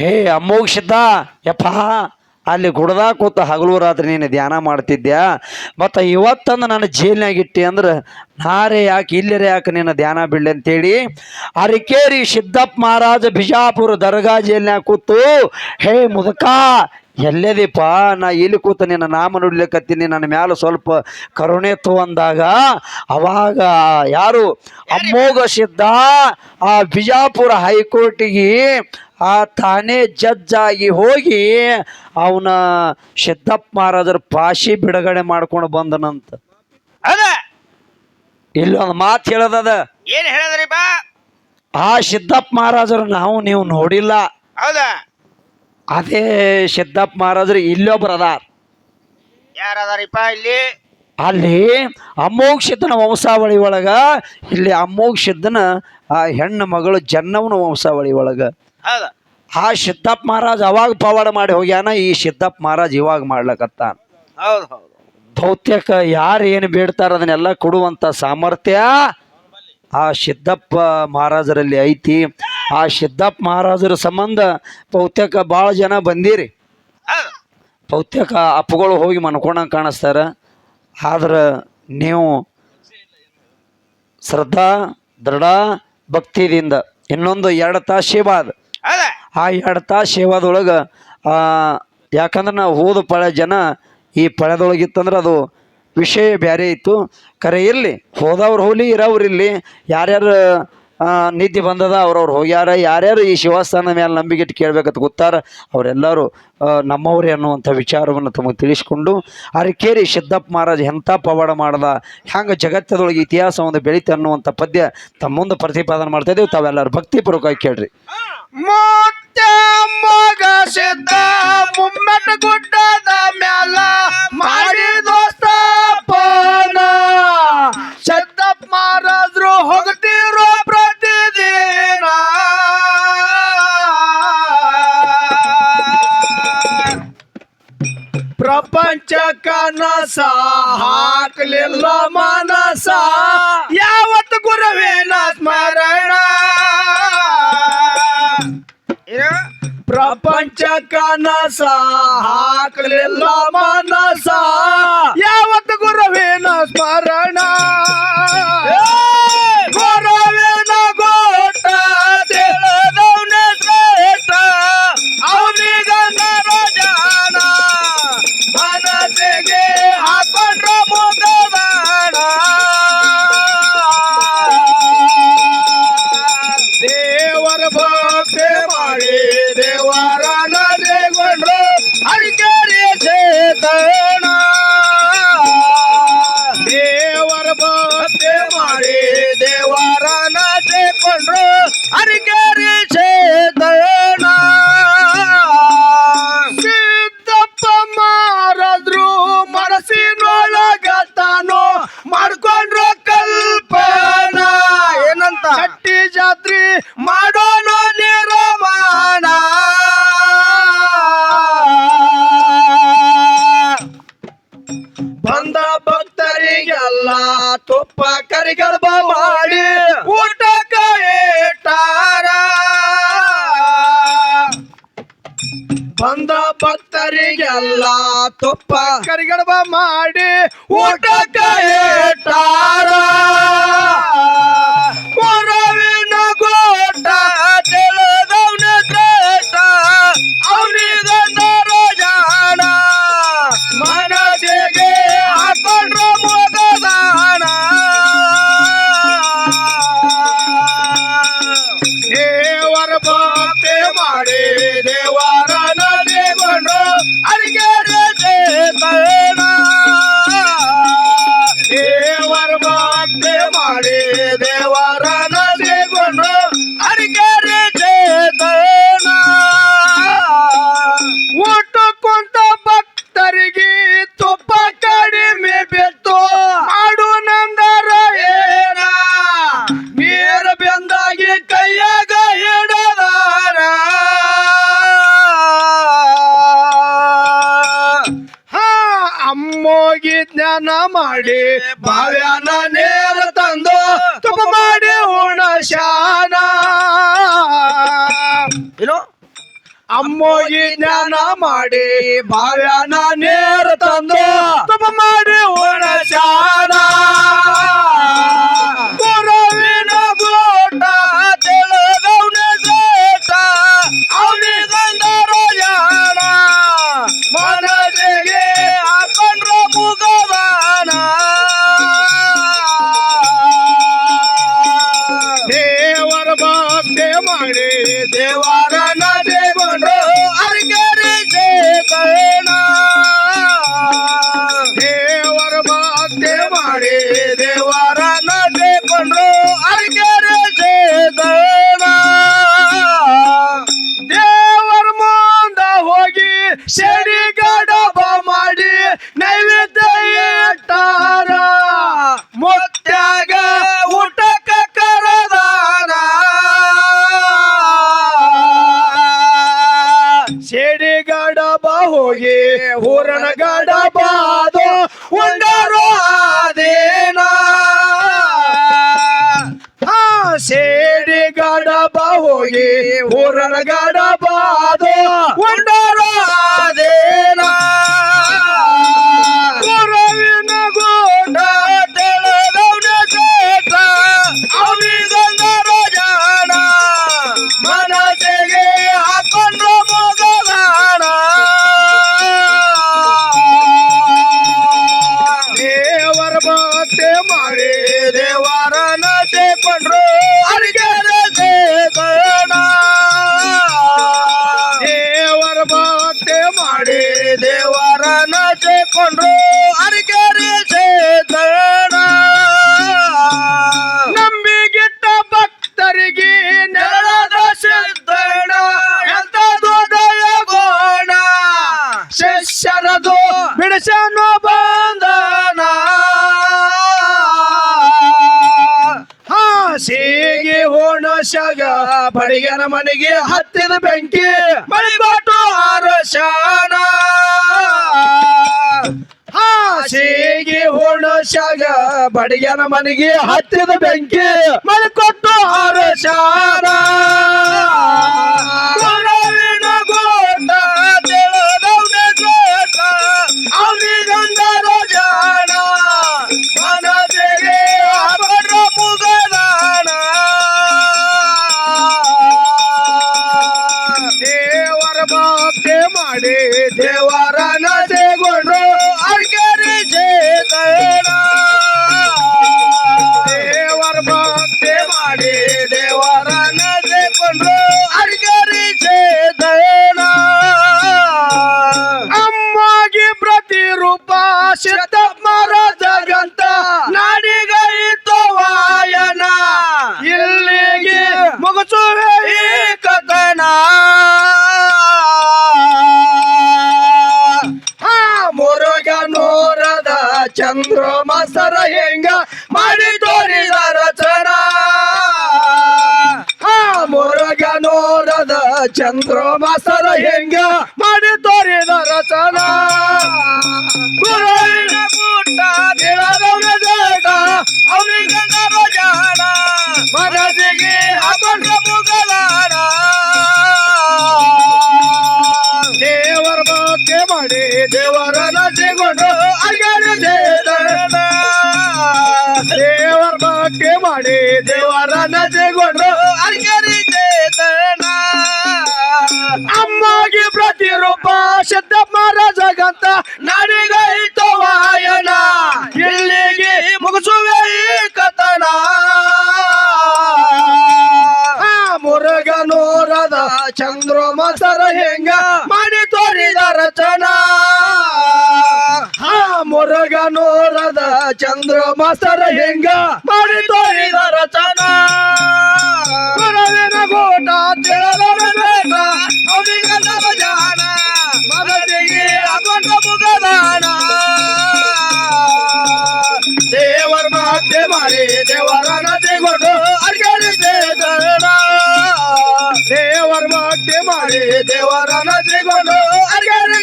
ಹೇ ಅಮೋಕ್ಷಿತ ಯಪ್ಪ, ಅಲ್ಲಿ ಗುಡ್ದಾಗ ಕೂತ ಹಗಲು ರಾತ್ರಿ ನೀನು ಧ್ಯಾನ ಮಾಡ್ತಿದ್ಯಾ? ಮತ್ತು ಇವತ್ತಂದು ನಾನು ಜೈಲ್ನಾಗ ಇಟ್ಟಿ ಅಂದ್ರೆ ನಾರೇ ಯಾಕೆ, ಇಲ್ಲರೇ ಯಾಕೆ ನಿನ್ನ ಧ್ಯಾನ ಬಿಡ್ಲಿ ಅಂತೇಳಿ ಅರಿಕೇರಿ ಸಿದ್ದಪ್ಪ ಮಹಾರಾಜ ಬಿಜಾಪುರ ದರ್ಗಾ ಜೈಲಿನಾಗ ಕೂತು, ಹೇ ಮುದಕ ಎಲ್ಲೆದಿಪ್ಪ ನಾ ಇಲ್ಲಿ ಕೂತ ನಿನ್ನ ನಾಮ ನುಡ್ಲಿಕತ್ತೀನಿ, ನನ್ನ ಮ್ಯಾಲೆ ಸ್ವಲ್ಪ ಕರುಣೆ ಅಂದಾಗ ಅವಾಗ ಯಾರು? ಅಮೋಘ ಸಿದ್ಧ, ಆ ಬಿಜಾಪುರ ಹೈಕೋರ್ಟಿಗೆ ಆ ತಾನೇ ಜಜ್ಜಾಗಿ ಆಗಿ ಹೋಗಿ ಅವನ ಸಿದ್ದಪ್ಪ ಮಹಾರಾಜರ ಪಾಶಿ ಬಿಡುಗಡೆ ಮಾಡ್ಕೊಂಡು ಬಂದನಂತ. ಅದ. ಇಲ್ಲೊಂದು ಮಾತು ಹೇಳದದ. ಏನ್ ಹೇಳದ್ರಿ ಬಾ. ಆ ಸಿದ್ದಪ್ಪ ಮಹಾರಾಜರು ನಾವು ನೀವು ನೋಡಿಲ್ಲ. ಹೌದಾ? ಅದೇ ಸಿದ್ದಪ್ಪ ಮಹಾರಾಜರು ಇಲ್ಲೊಬ್ರು ಅದಾರ ಯಾರದಾರಿಪ್ಪ ಇಲ್ಲಿ? ಅಲ್ಲಿ ಅಮೋಘ ಸಿದ್ಧನ ವಂಶಾವಳಿ ಒಳಗ ಇಲ್ಲಿ ಅಮೋಘ ಸಿದ್ಧನ ಆ ಹೆಣ್ಣು ಮಗಳು ಜನ್ನವನ ವಂಶಾವಳಿ ಒಳಗ. ಹೌದ. ಆ ಸಿದ್ದಪ್ಪ ಮಹಾರಾಜ್ ಅವಾಗ ಪವಾಡ ಮಾಡಿ ಹೋಗ್ಯಾನ ಈ ಸಿದ್ದಪ್ಪ ಮಹಾರಾಜ್ ಇವಾಗ ಮಾಡ್ಲಕತ್ತಾನ. ಹೌದು ಹೌದು. ಬಹುತೇಕ ಯಾರು ಏನು ಬೇಡ್ತಾರ ಅದನ್ನೆಲ್ಲ ಕೊಡುವಂಥ ಸಾಮರ್ಥ್ಯ ಆ ಸಿದ್ದಪ್ಪ ಮಹಾರಾಜರಲ್ಲಿ ಐತಿ. ಆ ಸಿದ್ದಪ್ಪ ಮಹಾರಾಜರ ಸಂಬಂಧ ಬಹುತೇಕ ಭಾಳ ಜನ ಬಂದಿರಿ. ಬಹುತೇಕ ಅಪ್ಪಗಳು ಹೋಗಿ ಮನ್ಕೊಂಡಂಗೆ ಕಾಣಿಸ್ತಾರ. ಆದ್ರೆ ನೀವು ಶ್ರದ್ಧಾ ದೃಢ ಭಕ್ತಿದಿಂದ ಇನ್ನೊಂದು ಎರಡು ತಾಸು ಹೌದ ಆ ಎರಡು ತಾಸು ಸೇವಾದೊಳಗೆ ಯಾಕಂದ್ರೆ ನಾವು ಹೋದ ಪಳೆ ಜನ ಈ ಪಳೆದೊಳಗಿತ್ತಂದ್ರೆ ಅದು ವಿಷಯ ಬೇರೆ ಇತ್ತು. ಕರೆ ಇರಲಿ, ಹೋದವ್ರು ಹೋಲಿ ಇರೋವ್ರು ಇರಲಿ, ಯಾರ್ಯಾರು ನಿದ್ದೆ ಬಂದದ, ಅವ್ರವ್ರು ಹೋಗ್ಯಾರ. ಯಾರ್ಯಾರು ಈ ಶಿವಸ್ಥಾನದ ಮೇಲೆ ನಂಬಿಕೆ ಇಟ್ಟು ಕೇಳ್ಬೇಕಂತ ಗೊತ್ತಾರ, ಅವರೆಲ್ಲರೂ ನಮ್ಮವ್ರೆ ಅನ್ನುವಂಥ ವಿಚಾರವನ್ನು ತಮಗೆ ತಿಳಿಸ್ಕೊಂಡು, ಅರಕೇರಿ ಸಿದ್ದಪ್ಪ ಮಹಾರಾಜ್ ಎಂಥ ಪವಾಡ ಮಾಡ್ದ, ಹ್ಯಾಂಗ ಜಗತ್ತದೊಳಗೆ ಇತಿಹಾಸ ಒಂದು ಬೆಳೀತೆ ಅನ್ನುವಂಥ ಪದ್ಯ ತಮ್ಮೊಂದು ಮುಂದೆ ಪ್ರತಿಪಾದನೆ ಮಾಡ್ತಾ ಇದ್ದೀವಿ. ತಾವೆಲ್ಲರೂ ಭಕ್ತಿಪೂರ್ವಕವಾಗಿ ಕೇಳ್ರಿ. ಮುತ್ತ ಕನಸ ಹಾಕಲಿಲ್ಲ ಮನಸ ಯಾವತ್ತು ಗುರುವೇನ ಸ್ಮರಣ? ಪ್ರಪಂಚ ಕನಸ ಹಾಕಲಿಲ್ಲ ಮನಸ ಯಾವತ್ತು ಗುರುವೇನ ಸ್ಮರಣ? ಬಂದ ಭಕ್ತರಿಗೆಲ್ಲ ತುಪ್ಪ. ಕರಿಗಡಬ ಮಾಡಿ ಊಟಕ್ಕ ಬಾವ್ಯಾನ ನೇರ ತಂದು ತುಪ್ಪ ಮಾಡಿ ಉಣ ಶಾನ. ಏನು? ಅಮ್ಮೋಗಿ ಜ್ಞಾನ ಮಾಡಿ ಬಾವ್ಯಾನ ನೇರ ತಂದು ತುಪ್ಪ ಮಾಡಿ ಉಣಸಾನ ಗುರುವಿನ ಗೋಟ ತಿಳಿದವನ ಸೇಟ ಅವನಿಗಂದರು ಜಾಣ ಹೋಗಿ ಊರನ ಗಡಬಾದು ಉಂಡರು ಆದೇನ. ಆ ಸೇಡಿ ಗಡಬ ಹೋಗಿ ಊರನ ಗಡಬ ಶಾಗ ಬಡಿಗನ ಮನೆಗೆ ಹತ್ತಿದ ಬೆಂಕಿ. ಮಳಿಕೊಟ್ಟು ಶಾನ. ಹಾಸಿಗೆ ಹೋಣಶಗ ಬಡಿಗನ ಮನೆಗೆ ಹತ್ತಿದ ಬೆಂಕಿ. ಮಳಿಕೊಟ್ಟು ಕೊಟ್ಟು ಗುರುವಿನ ಭಕ್ತಿ ಮಾಡಿ ದೇವರ ನಸೆಗೊಂಡು ಅರ್ಗರಿ ಚೇತನ ದೇವರ ಭಕ್ತಿ ಮಾಡಿ ದೇವರ ನಸೆಗೊಂಡು ಅರ್ಗರಿ ಚೇತನ ಅಮ್ಮಗೆ ಪ್ರತಿರೂಪ ಸಿದ್ದಮ್ಮರ ಚಂದ್ರ ಮಸರ ಹೆಂಗ ಮಾಡಿ ತೋರಿದ ರಚನ. ಆ ನೋಡದ ಚಂದ್ರ ಹೆಂಗ ಮಾಡಿ ತೋರಿದ ರಚನ. ದೇವರ ಮಾಡಿ ದೇವರ ಪ್ರತಿರೂಪ ಸಿದ್ದಮ್ಮರ ಜಗಂತ ನಾಡಿಗೈತು ವಾಯನ ಇಲ್ಲಿಗೆ ಮುಗಿಸುವೆ ಈ ಕಥನ. ಮುರುಗನೂರದ ಚಂದ್ರ ಮಸರ ಹೆಂಗ ಮಾಡಿ ತೋರಿದ ರಚನಾ. ಮುರುಗನೂರದ ಚಂದ್ರ ಮಸರ ಹೆಂಗ ಮಾಡಿ ತೋರಿದ ರಚನಾ. ಗೋಟ ತಿಳದರ ಬೇಟ ಅವನಿಗಂದರ ಜಾಣ ಮಗನಿಗೆ ಅಗೊಂಡ ಮುಗದಾನ ದೇವರ ಭಕ್ತಿ ಮಾಡಿ ದೇವರ ನದಿಗೊಂಡು ಅರ್ಗಡಿ ಚೇತನ ದೇವರ ಭಕ್ತಿ ಮಾಡಿ ದೇವರ ನದಿಗೊಂಡು ಅರ್ಗಡಿ